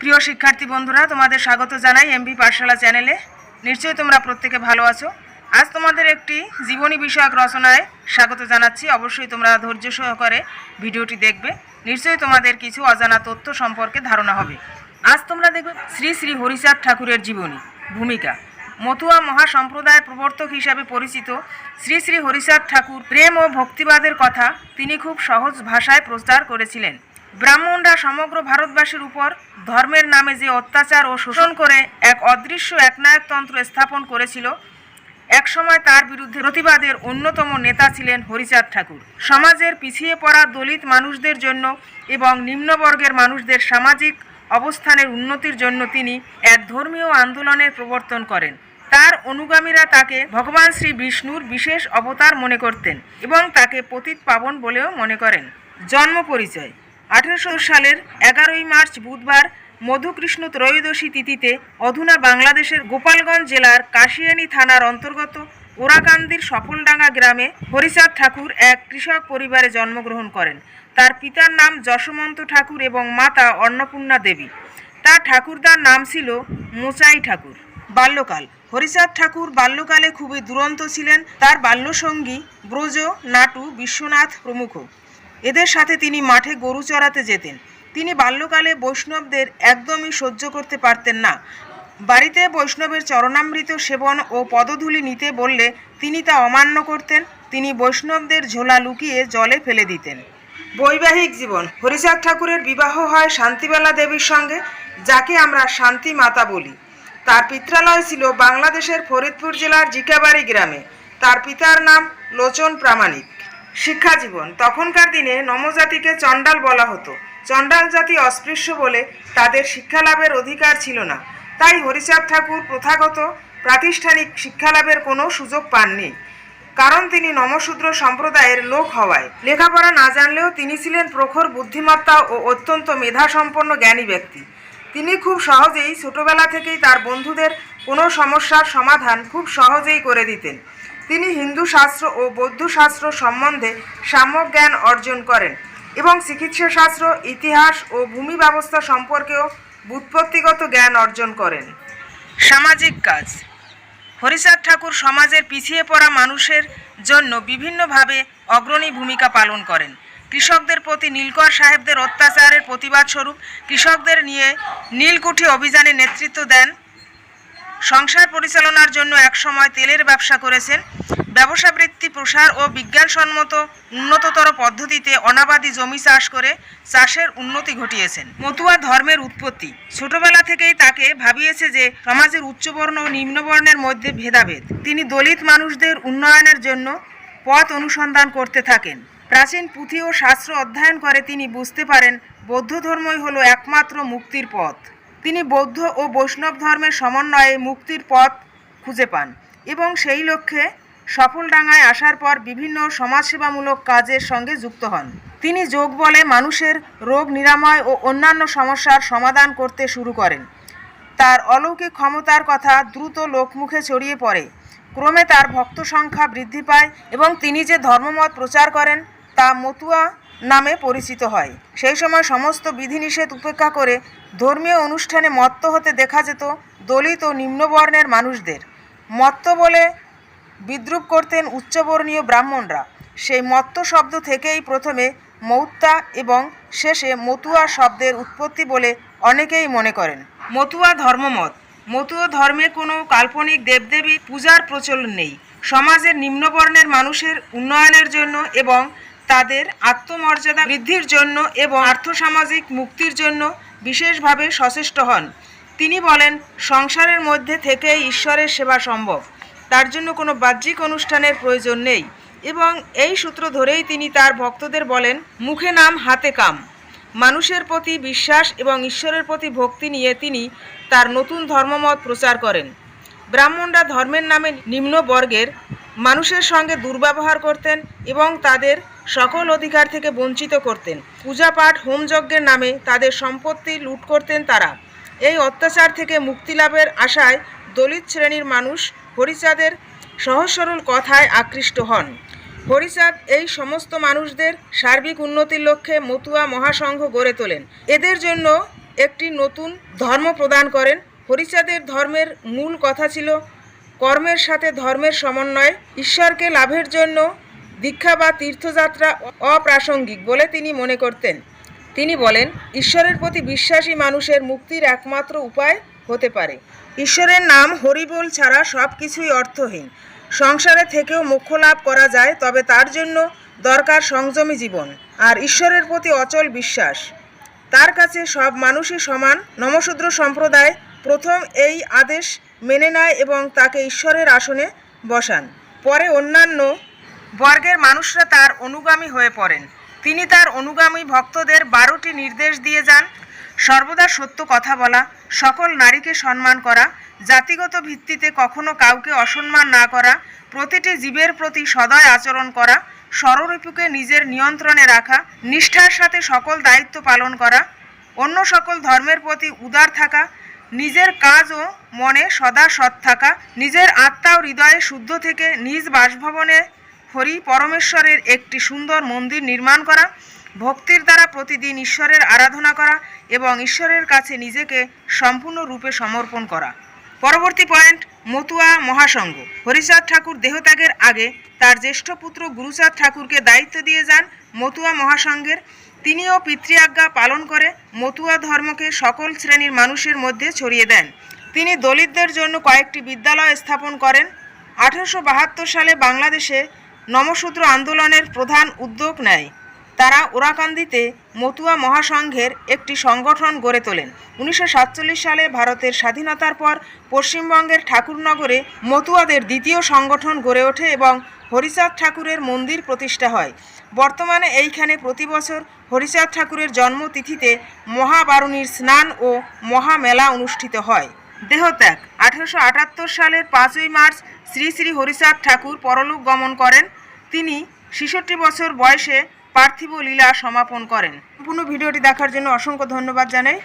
প্রিয় শিক্ষার্থী বন্ধুরা, তোমাদের স্বাগত জানাই এমবি পাঠশালা চ্যানেলে নিশ্চয়ই তোমরা প্রত্যেকে ভালো আছো। আজ তোমাদের একটি জীবনী বিষয়ক রচনায় স্বাগত জানাচ্ছি। অবশ্যই তোমরা ধৈর্য সহকারে ভিডিওটি দেখবে। নিশ্চয়ই তোমাদের কিছু অজানা তথ্য সম্পর্কে ধারণা হবে। আজ তোমরা দেখবে শ্রী শ্রী হরিচাঁদ ঠাকুরের জীবনী, ভূমিকা। মতুয়া মহাসম্প্রদায়ের প্রবর্তক হিসাবে পরিচিত শ্রী শ্রী হরিচাঁদ ঠাকুর প্রেম ও ভক্তিবাদের কথা তিনি খুব সহজ ভাষায় প্রচার করেছিলেন। ব্রাহ্মণরা সমগ্র ভারতবাসীর উপর ধর্মের নামে যে অত্যাচার ও শোষণ করে এক অদৃশ্য একনায়কতন্ত্র স্থাপন করেছিল, একসময় তার বিরুদ্ধে প্রতিবাদের অন্যতম নেতা ছিলেন হরিচাঁদ ঠাকুর। সমাজের পিছিয়ে পড়া দলিত মানুষদের জন্য এবং নিম্নবর্গের মানুষদের সামাজিক অবস্থানের উন্নতির জন্য তিনি এক ধর্মীয় আন্দোলনের প্রবর্তন করেন। তার অনুগামীরা তাকে ভগবান শ্রী বিষ্ণুর বিশেষ অবতার মনে করতেন এবং তাকে পতিত পাবন বলেও মনে করেন। জন্ম পরিচয়। আঠেরোশো সালের এগারোই মার্চ বুধবার মধুকৃষ্ণ ত্রয়োদশী তিথিতে অধুনা বাংলাদেশের গোপালগঞ্জ জেলার কাশিয়ানী থানার অন্তর্গত ওরাকান্দির সফলডাঙ্গা গ্রামে হরিচাঁদ ঠাকুর এক কৃষক পরিবারে জন্মগ্রহণ করেন। তার পিতার নাম যশমন্ত ঠাকুর এবং মাতা অন্নপূর্ণা দেবী। তার ঠাকুরদার নাম ছিল মোচাই ঠাকুর। বাল্যকাল। হরিচাঁদ ঠাকুর বাল্যকালে খুবই দুরন্ত ছিলেন। তার বাল্যসঙ্গী ব্রজ, নাটু, বিশ্বনাথ প্রমুখ। এদের সাথে তিনি মাঠে গরু চড়াতে যেতেন। তিনি বাল্যকালে বৈষ্ণবদের একদমই সহ্য করতে পারতেন না। বাড়িতে বৈষ্ণবের চরণামৃত সেবন ও পদধূলি নিতে বললে তিনি তা অমান্য করতেন, তিনি বৈষ্ণবদের ঝোলা লুকিয়ে জলে ফেলে দিতেন। বৈবাহিক জীবন, হরিচাঁদ ঠাকুরের বিবাহ হয় শান্তিবেলা দেবীর সঙ্গে, যাকে আমরা শান্তি মাতা বলি। তার পিত্রালয় ছিল বাংলাদেশের ফরিদপুর জেলার জিকাবাড়ি গ্রামে। তার পিতার নাম লোচন প্রামাণিক। শিক্ষা জীবন তখনকার দিনে নমজাতিকে চণ্ডাল বলা হতো। চণ্ডাল জাতি অস্পৃশ্য বলে তাদের শিক্ষালাভের অধিকার ছিল না। তাই হরিচাঁদ ঠাকুর প্রথাগত প্রাতিষ্ঠানিক শিক্ষালাভের কোনো সুযোগ পাননি। কারণ তিনি নমশূদ্র সম্প্রদায়ের লোক হওয়ায়। লেখাপড়া না জানলেও তিনি ছিলেন প্রখর বুদ্ধিমত্তা ও অত্যন্ত মেধাসম্পন্ন জ্ঞানী ব্যক্তি। তিনি খুব সহজেই ছোটবেলা থেকেই তার বন্ধুদের কোনো সমস্যার সমাধান খুব সহজেই করে দিতেন। তিনি হিন্দু শাস্ত্র ও বৌদ্ধ শাস্ত্র সম্বন্ধে সাম্যক জ্ঞান অর্জন করেন এবং চিকিৎসা শাস্ত্র, ইতিহাস ও ভূমি ব্যবস্থা সম্পর্কেও বুৎপত্তিগত জ্ঞান অর্জন করেন। সামাজিক কাজ। হরিচাঁদ ঠাকুর সমাজের পিছিয়ে পড়া মানুষের জন্য বিভিন্নভাবে অগ্রণী ভূমিকা পালন করেন। কৃষকদের প্রতি নীলকর সাহেবদের অত্যাচারের প্রতিবাদ স্বরূপ কৃষকদের নিয়ে নীলকুঠি অভিযানে নেতৃত্ব দেন সংসার পরিচালনার জন্য একসময় তেলের ব্যবসা করেছেন। ব্যবসা বৃত্তি প্রসার ও বিজ্ঞানসম্মত উন্নততর পদ্ধতিতে অনাবাদি জমি চাষ করে চাষের উন্নতি ঘটিয়েছেন। মতুয়া ধর্মের উৎপত্তি। ছোটবেলা থেকেই তাকে ভাবিয়েছে যে সমাজের উচ্চবর্ণ ও নিম্নবর্ণের মধ্যে ভেদাভেদ। তিনি দলিত মানুষদের উন্নয়নের জন্য পথ অনুসন্ধান করতে থাকেন। প্রাচীন পুঁথি ও শাস্ত্র অধ্যয়ন করে তিনি বুঝতে পারেন, বৌদ্ধ ধর্মই হলো একমাত্র মুক্তির পথ। তিনি বৌদ্ধ ও বৈষ্ণব ধর্মের সমন্বয়ে মুক্তির পথ খুঁজে পান এবং সেই লক্ষ্যে সফলডাঙ্গায় আসার পর বিভিন্ন সমাজসেবামূলক কাজের সঙ্গে যুক্ত হন। তিনি যোগ বলে মানুষের রোগ নিরাময় ও অন্যান্য সমস্যার সমাধান করতে শুরু করেন। তার অলৌকিক ক্ষমতার কথা দ্রুত লোকমুখে ছড়িয়ে পড়ে। ক্রমে তার ভক্ত সংখ্যা বৃদ্ধি পায় এবং তিনি যে ধর্মমত প্রচার করেন তা মতুয়া নামে পরিচিত হয়। সেই সময় সমস্ত বিধিনিষেধ উপেক্ষা করে ধর্মীয় অনুষ্ঠানে মত্ত হতে দেখা যেত দলিত ও নিম্নবর্ণের মানুষদের। মত্ত বলে বিদ্রুপ করতেন উচ্চবর্ণীয় ব্রাহ্মণরা। সেই মত্ত শব্দ থেকেই প্রথমে মৌত্তা এবং শেষে মতুয়া শব্দের উৎপত্তি বলে অনেকেই মনে করেন। মতুয়া ধর্মমত। মতুয়া ধর্মে কোনো কাল্পনিক দেবদেবী পূজার প্রচলন নেই। সমাজের নিম্নবর্ণের মানুষের উন্নয়নের জন্য এবং তাদের আত্মমর্যাদা বৃদ্ধির জন্য এবং আর্থসামাজিক মুক্তির জন্য বিশেষভাবে সচেষ্ট হন। তিনি বলেন, সংসারের মধ্যে থেকে ঈশ্বরের সেবা সম্ভব। তার জন্য কোনো বাহ্যিক অনুষ্ঠানের প্রয়োজন নেই এবং এই সূত্র ধরেই তিনি তার ভক্তদের বলেন, মুখে নাম, হাতে কাম। মানুষের প্রতি বিশ্বাস এবং ঈশ্বরের প্রতি ভক্তি নিয়ে তিনি তার নতুন ধর্মমত প্রচার করেন। ব্রাহ্মণরা ধর্মের নামে নিম্নবর্গের মানুষের সঙ্গে দুর্ব্যবহার করতেন এবং তাদের সকল অধিকার থেকে বঞ্চিত করতেন। পূজাপাঠ হোমযজ্ঞের নামে তাদের সম্পত্তি লুট করতেন তারা। এই অত্যাচার থেকে মুক্তি লাভের আশায় দলিত শ্রেণির মানুষ হরিচাঁদের সহজ সরল কথায় আকৃষ্ট হন। হরিচাঁদ এই সমস্ত মানুষদের সার্বিক উন্নতির লক্ষ্যে মতুয়া মহাসংঘ গড়ে তোলেন। এদের জন্য একটি নতুন ধর্ম প্রদান করেন। হরিচাঁদের ধর্মের মূল কথা ছিল কর্মের সাথে ধর্মের সমন্বয় ঈশ্বরকে লাভের জন্য দীক্ষা বা তীর্থযাত্রা অপ্রাসঙ্গিক বলে তিনি মনে করতেন। তিনি বলেন, ঈশ্বরের প্রতি বিশ্বাসী মানুষের মুক্তির একমাত্র উপায় হতে পারে। ঈশ্বরের নাম হরিবোল ছাড়া সব কিছুই অর্থহীন। সংসারে থেকেও মোক্ষ লাভ করা যায়, তবে তার জন্য দরকার সংযমী জীবন আর ঈশ্বরের প্রতি অচল বিশ্বাস। তার কাছে সব মানুষই সমান। নমশূদ্র সম্প্রদায় প্রথম এই আদেশ মেনে নেয় এবং তাকে ঈশ্বরের আসনে বসান। পরে অন্যান্য বর্গের মানুষরা তার অনুগামী হয়ে পড়েন। তিনি তার অনুগামী ভক্তদের বারোটি নির্দেশ দিয়ে যান, সর্বদা সত্য কথা বলা, সকল নারীকে সম্মান করা, জাতিগত ভিত্তিতে কখনো কাউকে অসম্মান না করা, প্রতিটি জীবের প্রতি সদয় আচরণ করা স্বরূপকে নিজের নিয়ন্ত্রণে রাখা, নিষ্ঠার সাথে সকল দায়িত্ব পালন করা, অন্য সকল ধর্মের প্রতি উদার থাকা, নিজের কাজ ও মনে সদা সৎ থাকা, নিজের আত্মা ও হৃদয়ে শুদ্ধ থেকে নিজ বাসভবনে হরি পরমেশ্বরের একটি সুন্দর মন্দির নির্মাণ করা, ভক্তির দ্বারা প্রতিদিন ঈশ্বরের আরাধনা করা এবং ঈশ্বরের কাছে নিজেকে সম্পূর্ণরূপে সমর্পণ করা। পরবর্তী পয়েন্ট, মতুয়া মহাসংঘ। হরিচাঁদ ঠাকুর দেহত্যাগের আগে তার জ্যেষ্ঠ পুত্র গুরুচাঁদ ঠাকুরকে দায়িত্ব দিয়ে যান মতুয়া মহাসংঘের। তিনিও পিতৃআজ্ঞা পালন করে মতুয়া ধর্মকে সকল শ্রেণির মানুষের মধ্যে ছড়িয়ে দেন। তিনি দলিতদের জন্য কয়েকটি বিদ্যালয় স্থাপন করেন। আঠারোশো সালে বাংলাদেশে নমশূদ্র আন্দোলনের প্রধান উদ্যোগ নেয়। তারা ওরাকান্দিতে মতুয়া মহাসংঘের একটি সংগঠন গড়ে তোলেন। উনিশশো সাতচল্লিশ সালে ভারতের স্বাধীনতার পর পশ্চিমবঙ্গের ঠাকুরনগরে মতুয়াদের দ্বিতীয় সংগঠন গড়ে ওঠে এবং হরিচাঁদ ঠাকুরের মন্দির প্রতিষ্ঠা হয়। বর্তমানে এইখানে প্রতি বছর হরিচাঁদ ঠাকুরের জন্মতিথিতে মহাবারুণীর স্নান ও মহামেলা অনুষ্ঠিত হয়। দেহত্যাগ। আঠারোশো আটাত্তর সালের পাঁচই মার্চ শ্রী শ্রী হরিচাঁদ ঠাকুর পরলোক গমন করেন। তিনি ছেষট্টি বছর বয়সে পার্থিব লীলা সমাপন করেন। সম্পূর্ণ ভিডিওটি দেখার জন্য অসংখ্য ধন্যবাদ জানাই।